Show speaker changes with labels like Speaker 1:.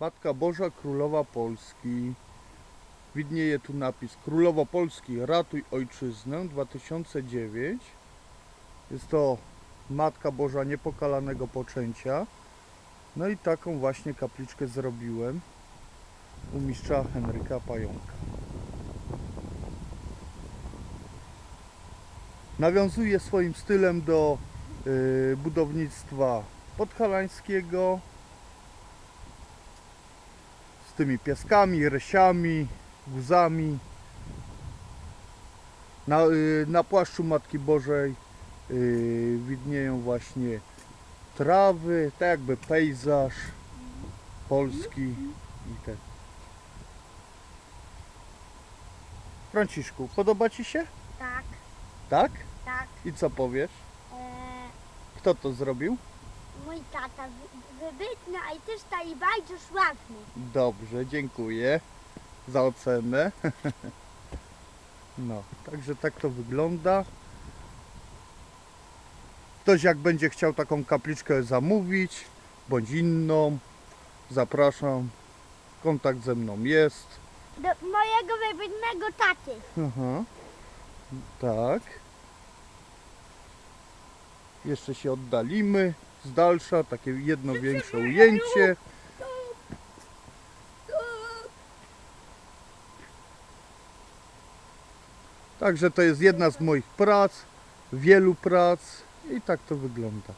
Speaker 1: Matka Boża Królowa Polski. Widnieje tu napis Królowo Polski ratuj ojczyznę 2009. Jest to Matka Boża Niepokalanego Poczęcia. No i taką właśnie kapliczkę zrobiłem u mistrza Henryka Pająka. Nawiązuje swoim stylem do y, budownictwa podhalańskiego tymi piaskami, rysiami, guzami. Na, y, na płaszczu Matki Bożej y, widnieją właśnie trawy, tak jakby pejzaż polski i ten. Franciszku, podoba Ci się?
Speaker 2: Tak,
Speaker 1: Tak?
Speaker 2: tak.
Speaker 1: I co powiesz?
Speaker 2: E,
Speaker 1: Kto to zrobił?
Speaker 2: Mój tata wy- wybitny, a i też ta i bardzo sławny.
Speaker 1: Dobrze, dziękuję za ocenę. No, także tak to wygląda. Ktoś jak będzie chciał taką kapliczkę zamówić, bądź inną, zapraszam. Kontakt ze mną jest.
Speaker 2: Do mojego wybitnego taty.
Speaker 1: Aha. Tak. Jeszcze się oddalimy z dalsza, takie jedno większe ujęcie. Także to jest jedna z moich prac, wielu prac i tak to wygląda.